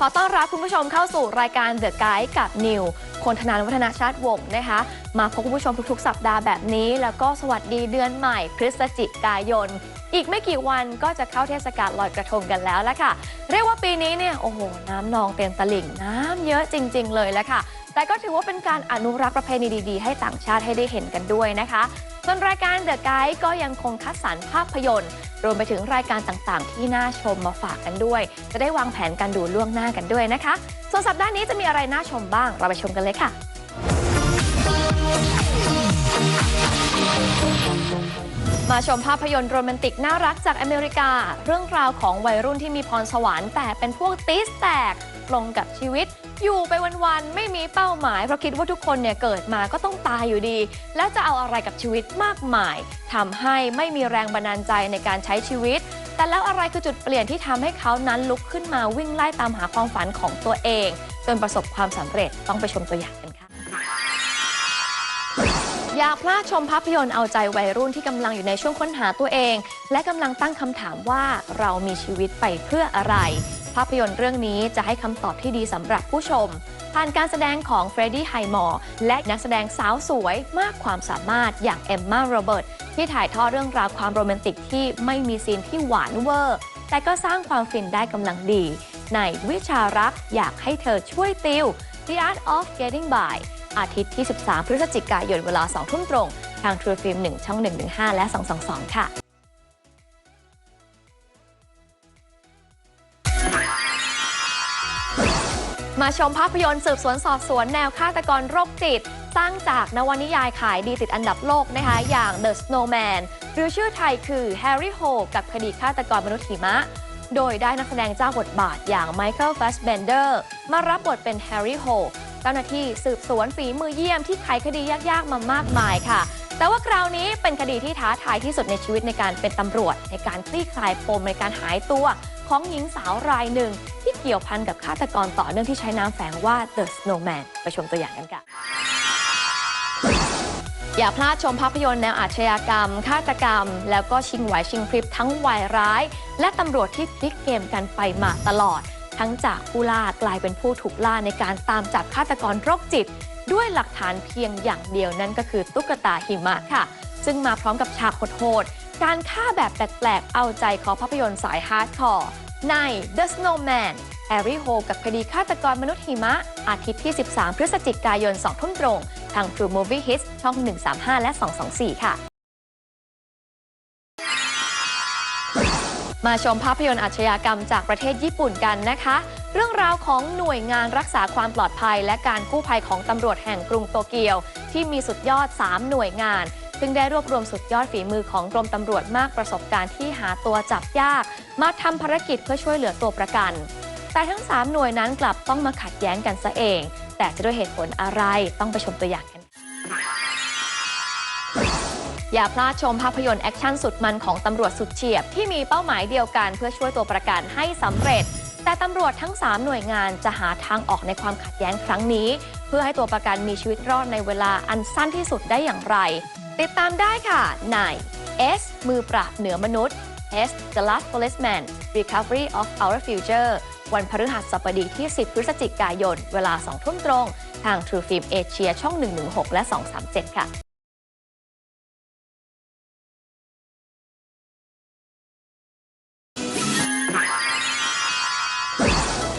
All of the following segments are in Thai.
ขอต้อนรับคุณผู้ชมเข้าสู่รายการ The Guide กับนิว คนธนานวัฒนาชาติวงศ์นะคะ มาพบคุณผู้ชมทุกๆ สัปดาห์แบบนี้ แล้วก็สวัสดีเดือนใหม่ พฤศจิกายน อีกไม่กี่วันก็จะเข้าเทศกาลลอยกระทงกันแล้วละค่ะ เรียกว่าปีนี้เนี่ยโอ้โห น้ำนองเต็มตลิ่งน้ำเยอะจริง ๆ เลยละค่ะ แต่ก็ถือว่าเป็นการอนุรักษ์ประเพณีดีๆ ให้ต่างชาติให้ได้เห็นกันด้วยนะคะส่วนรายการ The Guide ก็ยังคงคัดสรรภาพยนตร์ รวมไปถึงรายการต่างๆ ที่น่าชมมาฝากกันด้วย จะได้วางแผนการดูล่วงหน้ากันด้วยนะคะ ส่วนสัปดาห์นี้จะมีอะไรน่าชมบ้าง เราไปชมกันเลยค่ะ มาชมภาพยนตร์โรแมนติกน่ารักจากอเมริกา เรื่องราวของวัยรุ่นที่มีพรสวรรค์แต่เป็นพวกติสแตกลงกับชีวิต อยู่ไปวันๆ ไม่มีเป้าหมาย เพราะคิดว่าทุกคนเนี่ยเกิดมาก็ต้องตายอยู่ดี แล้วจะเอาอะไรกับชีวิตมากมายทำให้ไม่มีแรงบันดาลใจในการใช้ชีวิต แต่แล้วอะไรคือจุดเปลี่ยนที่ทำให้เขานั้นลุกขึ้นมาวิ่งไล่ตามหาความฝันของตัวเอง จนประสบความสำเร็จต้องไปชมตัวอย่างกันค่ะ อย่าพลาดชมภาพยนตร์เอาใจวัยรุ่นที่กำลังอยู่ในช่วงค้นหาตัวเอง และกำลังตั้งคำถามว่าเรามีชีวิตไปเพื่ออะไร ภาพยนตร์เรื่องนี้จะให้คำตอบที่ดีสำหรับผู้ชม ผ่านการแสดงของเฟรดดี้ไฮมอร์และนักแสดงสาวสวยมากความสามารถอย่างเอมมาโรเบิร์ตที่ถ่ายทอดเรื่องราวความโรแมนติกที่ไม่มีซีนที่หวานเวอร์ แต่ก็สร้างความฟินได้กำลังดี ในวิชารักอยากให้เธอช่วยติว The Art of Getting By อาทิตย์ที่ 13 พฤศจิกายนเวลา 2 ทุ่มตรง ทาง True Film 1 ช่อง 115 และ 222 ค่ะมาชมภาพยนตร์สืบสวนสอบสวนแนวฆาตกรโรคจิต สร้างจากนวนิยายขายดีติดอันดับโลกนะคะอย่าง The Snowman หรือชื่อไทยคือ Harry h o กับคดีฆาตกรมนุษย์หิมะ โดยได้นักแสดงเจ้าบทบาทอย่างไมเคิลฟัสเบนเดอร์มารับบทเป็นแฮร์รี่โฮ จ้าหน้าที่สืบสวนฝีมือเยี่ยมที่ไขคดียากๆมามากมายค่ะ แต่ว่าคราวนี้เป็นคดีที่ท้าทายที่สุดในชีวิตในการเป็นตำรวจ ในการคลี่คลายปมในการหายตัวของหญิงสาวรายหนึ่ง ที่เกี่ยวพันกับฆาตกรต่อเนื่องที่ใช้นามแฝงว่า The Snowman ไปชมตัวอย่างกันค่ะอย่าพลาดชมภาพยนตร์แนวอาชญากรรม ฆาตกรรม แล้วก็ชิงไหวชิงพริบทั้งวายร้าย และตำรวจที่พลิกเกมกันไปมาตลอด ทั้งจากผู้ล่ากลายเป็นผู้ถูกล่าในการตามจับฆาตกรโรคจิต ด้วยหลักฐานเพียงอย่างเดียวนั่นก็คือตุ๊กตาหิมะค่ะ ซึ่งมาพร้อมกับฉากโหดๆการฆ่าแบบแปลกๆ เอาใจคอภาพยนตร์สายฮาร์ดคอร์ใน The Snowman แฮร์รี่โฮกับคดีฆาตกรมนุษย์หิมะ อาทิตย์ที่ 13 พฤศจิกายน 2 ทุ่มตรง ทาง True Movie Hits ช่อง 135 และ 224 ค่ะ มาชมภาพยนตร์อาชญากรรมจากประเทศญี่ปุ่นกันนะคะ เรื่องราวของหน่วยงานรักษาความปลอดภัย และการกู้ภัยของตำรวจแห่งกรุงโตเกียว ที่มีสุดยอด 3 หน่วยงาน ซึ่งได้รวบรวมสุดยอดฝีมือของกรมตำรวจมากประสบการณ์ที่หาตัวจับยาก มาทำภารกิจเพื่อช่วยเหลือตัวประกัน แต่ทั้ง 3 หน่วยนั้นกลับต้องมาขัดแย้งกันซะเอง แต่จะด้วยเหตุผลอะไรต้องไปชมตัวอย่าง อย่าพลาดชมภาพยนตร์แอคชั่นสุดมันของตำรวจสุดเฉียบ ที่มีเป้าหมายเดียวกันเพื่อช่วยตัวประกันให้สำเร็จ แต่ตำรวจทั้ง 3 หน่วยงานจะหาทางออกในความขัดแย้งครั้งนี้ เพื่อให้ตัวประกันมีชีวิตรอดในเวลาอันสั้นที่สุดได้อย่างไร ติดตามได้ค่ะใน S มือปราบเหนือมนุษย์ S The Last Policeman Recovery of Our Future วันพฤหัสบดีที่ 10 พฤศจิกายน เวลา 2 ทุ่มตรง ทาง True Film Asia ช่อง 116 และ 237 ค่ะ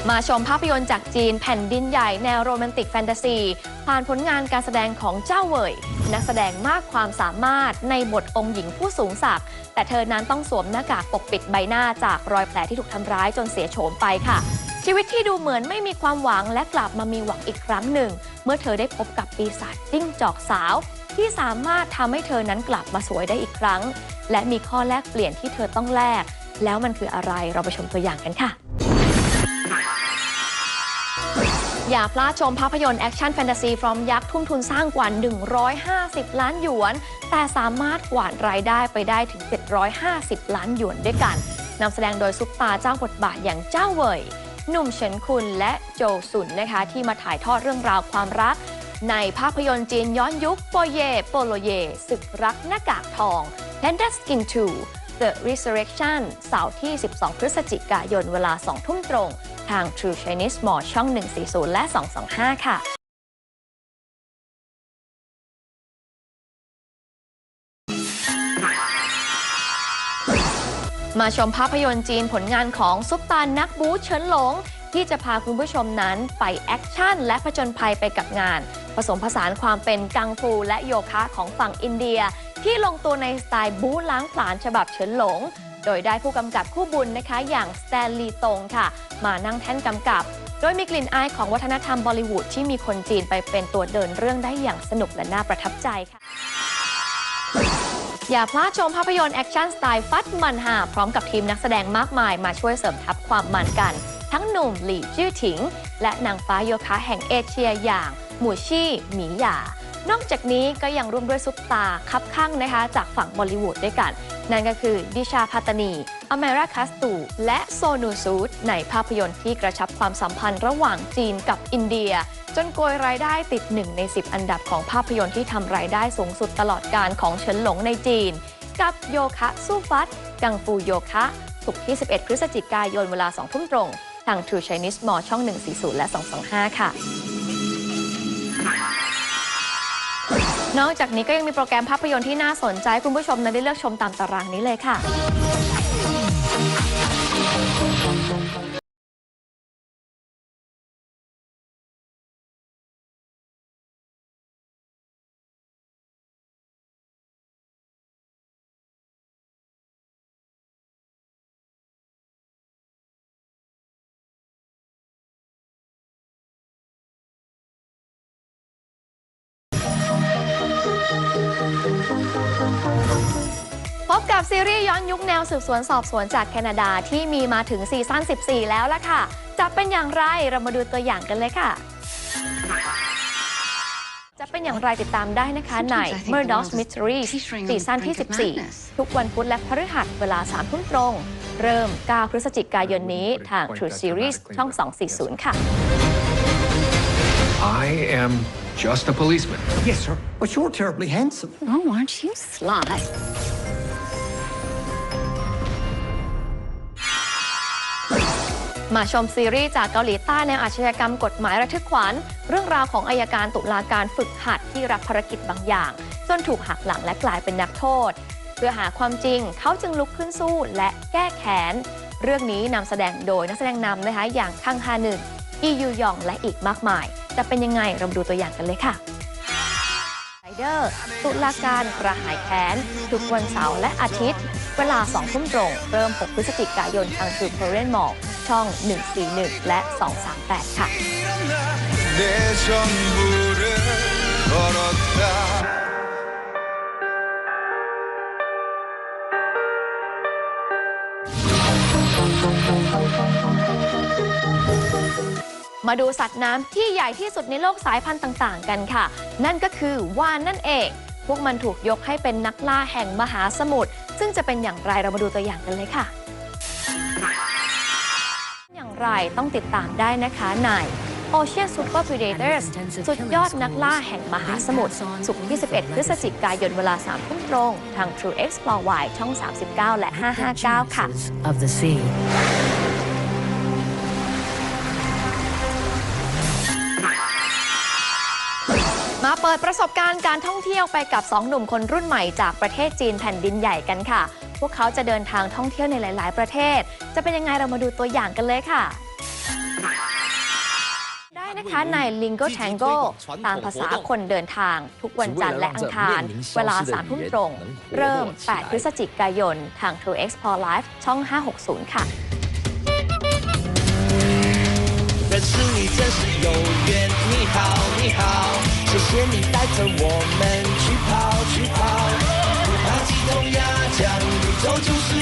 มาชมภาพยนตร์จากจีนแผ่นดินใหญ่แนวโรแมนติกแฟนตาซี ผ่านผลงานการแสดงของเจ้าเหวยนักแสดงมากความสามารถในบทองค์หญิงผู้สูงศักดิ์แต่เธอนั้นต้องสวมหน้ากากปกปิดใบหน้าจากรอยแผลที่ถูกทำร้ายจนเสียโฉมไปค่ะ ชีวิตที่ดูเหมือนไม่มีความหวังและกลับมามีหวังอีกครั้งหนึ่ง เมื่อเธอได้พบกับปีศาจจิ้งจอกสาว ที่สามารถทำให้เธอนั้นกลับมาสวยได้อีกครั้ง และมีข้อแลกเปลี่ยนที่เธอต้องแลกแล้วมันคืออะไรเราไปชมตัวอย่างกันค่ะ อย่าพลาดชมภาพยนตร์แอคชั่นแฟนตาซีฟรอมยักษ์ทุ่มทุนสร้างกว่า 150 ล้านหยวน แต่สามารถกวาดรายได้ไปได้ถึง 750 ล้านหยวนด้วยกันนำแสดงโดยซุปตาเจ้าบทบาทอย่างเจ้าเวยหนุ่มเฉินคุณและโจสุนนะคะ ที่มาถ่ายทอดเรื่องราวความรัก ในภาพยนตร์จีนย้อนยุคโปเยโปโลเยศึกรักหน้ากากทอง p a n d a Skin 2 The Resurrection เสาร์ที่ 12 พฤศจิกายนเวลา 2 ทุ่มตรง ทาง True Chinese Mall ช่อง 140 และ 225 ค่ะมาชมภาพยนตร์จีนผลงานของซุปตานักบู๊เฉินหลง ที่จะพาคุณผู้ชมนั้นไปแอคชั่นและผจญภัยไปกับงาน ผสมผสานความเป็นกังฟูและโยคะของฝั่งอินเดีย ที่ลงตัวในสไตล์บู๊ล้างผลาญฉบับเฉินหลง โดยได้ผู้กำกับคู่บุญนะคะอย่างสแตนลีย์ตงค่ะ มานั่งแท่นกำกับ โดยมีกลิ่นอายของวัฒนธรรมบอลิวูดที่มีคนจีนไปเป็นตัวเดินเรื่องได้อย่างสนุกและน่าประทับใจค่ะอย่าพลาดชมภาพยนตร์แอคชั่นสไตล์ฟัดมันหาพร้อมกับทีมนักแสดงมากมายมาช่วยเสริมทัพความมันกัน ทั้งหนุ่มหลี่จื้อถิง และนางฟ้าโยคะแห่งเอเชียอย่าง หมู่ชี่หมีหยา นอกจากนี้ก็ยังร่วมด้วยซุปตาคับข้างนะคะ จากฝั่งบอลิวูดด้วยกัน นั่นก็คือดิชาพัตนี อเมราคัสตู และโซนูซูดในภาพยนตร์ที่กระชับความสัมพันธ์ระหว่างจีนกับอินเดีย จนโกยรายได้ติด 1 ใน 10 อันดับของภาพยนตร์ที่ทำรายได้สูงสุดตลอดการของเฉินหลงในจีน กับโยคะสู้ฟัด กังฟูโยคะศุกร์ที่ 11 พฤศจิกายนเวลา2ทุ่มตรงทาง True Chinese Mall ช่อง 140 และ 225 ค่ะ นอกจากนี้ก็ยังมีโปรแกรมภาพยนตร์ที่น่าสนใจคุณผู้ชมนั้นได้เลือกชมตามตารางนี้เลยค่ะ ซีรีส์ย้อนยุคแนวสืบสวนสอบสวนจากแคนาดาที่มีมาถึงซีซั่น 14 แล้วล่ะค่ะ จะเป็นอย่างไรเรามาดูตัวอย่างกันเลยค่ะ จะเป็นอย่างไรติดตามได้นะคะใน Murdoch Mysteries ซีซั่นที่ 14 ทุกวันพุธและพฤหัสเวลา3ทุ่มตรง เริ่ม 9 พฤศจิกายนนี้ทาง True Series ช่อง 240 ค่ะ I am just a policeman. Yes, sir. But you're terribly handsome. Oh, aren't you sly? มาชมซีรีส์จากเกาหลีใต้แนอาชญากรรมกฎหมายระทึกขวัญ เรื่องราวของอายการตุลาการฝึกหัดที่รับภารกิจบางอย่าง จนถูกหักหลังและกลายเป็นนักโทษ เพื่อหาความจริงเขาจึงลุกขึ้นสู้และแก้แค้น เรื่องนี้นำแสดงโดยนักแสดงนำนะคะอย่างคังฮาหนึนอียูยองและอีกมากมาย จะเป็นยังไงเราดูตัวอย่างกันเลยค่ะไรเดอร์ตุลาการกระหายแค้นทุกวันเสาร์และอาทิตย์ เวลา2ทุ่มตรง เริ่ม 6 พฤศจิกายนทาง True Korean Mall ช่อง 141 และ 238 ค่ะมาดูสัตว์น้ำที่ใหญ่ที่สุดในโลกสายพันธุ์ต่างๆ กันค่ะ นั่นก็คือวานนั่นเอง พวกมันถูกยกให้เป็นนักล่าแห่งมหาสมุทรซึ่งจะเป็นอย่างไรเรามาดูตัวอย่างกันเลยค่ะ ไรต้องติดตามได้นะคะใน Ocean Super Predators สุดยอดนักล่าแห่งมหาสมุทรสุกร์ที่ 11 พฤศจิกายนเวลา3ทุ่มตรง ทาง True Explore Y ช่อง 39 และ 559 ค่ะ the sea. มาเปิดประสบการณ์การท่องเที่ยวไปกับ 2 หนุ่มคนรุ่นใหม่จากประเทศจีนแผ่นดินใหญ่กันค่ะ พวกเขาจะเดินทางท่องเที่ยวในหลาย ๆ ประเทศ จะเป็นยังไงเรามาดูตัวอย่างกันเลยค่ะ ได้นะคะใน Lingo Tango ตามภาษาคนเดินทาง ทุกวันจันทร์และอังคาร เวลา 3 ทุ่มตรง เริ่ม 8 พฤศจิกายน ทาง True Explore Live ช่อง 560 ค่ะ 认识你真是有缘，你好你好，谢谢你带着我们去跑去跑，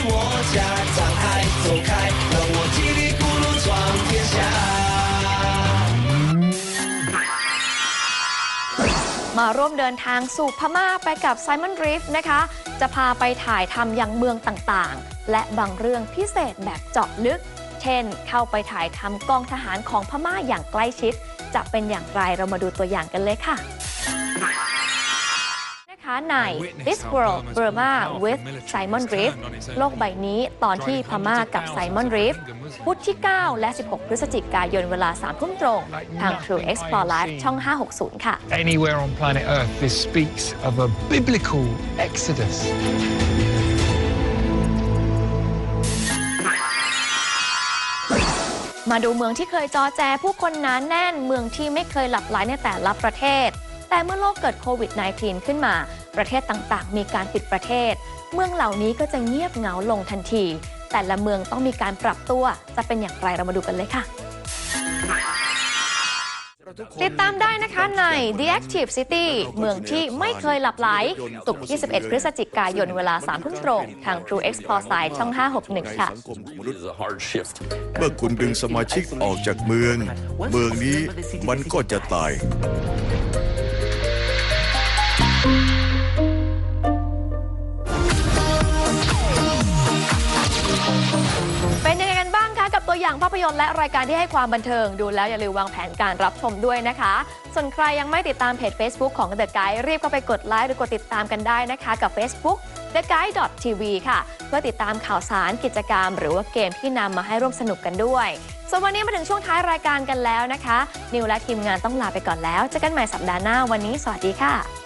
我家，张开走开，让我叽里咕噜闯天下。 มาร่วมเดินทางสู่พม่าไปกับ Simon Reef นะคะ จะพาไปถ่ายทำยังเมืองต่างๆ และบางเรื่องพิเศษแบบเจาะลึก เช่น เข้าไปถ่ายทำกองทหารของพม่าอย่างใกล้ชิด จะเป็นอย่างไรเรามาดูตัวอย่างกันเลยค่ะ นะ คนะคะใน This World Burma with Simon Reef โลกใบนี้ตอนที่พม่ากับ Simon Reef พุธที่ 9 และ 16 พฤศจิกายนเวลา 3 ทุ่มตรง ทาง True Explore Live ช่อง 560 ค่ะ Anywhere on planet Earth, this speaks of a biblical exodus. มาดูเมืองที่เคยจอแจผู้คนหนานแน่นเมืองที่ไม่เคยหลับไหลในแต่ละประเทศ แต่เมื่อโลกเกิดโควิด -19 ขึ้นมา ประเทศต่างๆ มีการปิดประเทศ เมืองเหล่านี้ก็จะเงียบเหงาลงทันที แต่ละเมืองต้องมีการปรับตัว จะเป็นอย่างไรเรามาดูกันเลยค่ะ ติดตามได้นะคะใน The Active City เมืองที่ไม่เคยหลับไหลศุกร์ที่21พฤศจิกายนเวลา3ทุ่มตรงทาง True Explore Site ช่อง 561 ค่ะสังคมของมนุษย์ is a hard shift. เมื่อคุณดึงสมาชิกออกจากเมือง เมืองนี้มันก็จะตายาพยนตร์และรายการที่ให้ความบันเทิงดูแล้วอย่าลืมวางแผนการรับชมด้วยนะคะ ส่วนใครยังไม่ติดตามเพจ Facebook ของ The Guide รีบเข้าไปกดไลค์หรือกดติดตามกันได้นะคะ กับ Facebook The Guide TV ค่ะ เพื่อติดตามข่าวสารกิจกรรม หรือว่าเกมที่นำมาให้ร่วมสนุกกันด้วยส่วนวันนี้มาถึงช่วงท้ายรายการกันแล้วนะคะ นิวและทีมงานต้องลาไปก่อนแล้วเจอกันใหม่สัปดาห์หน้าวันนี้สวัสดีค่ะ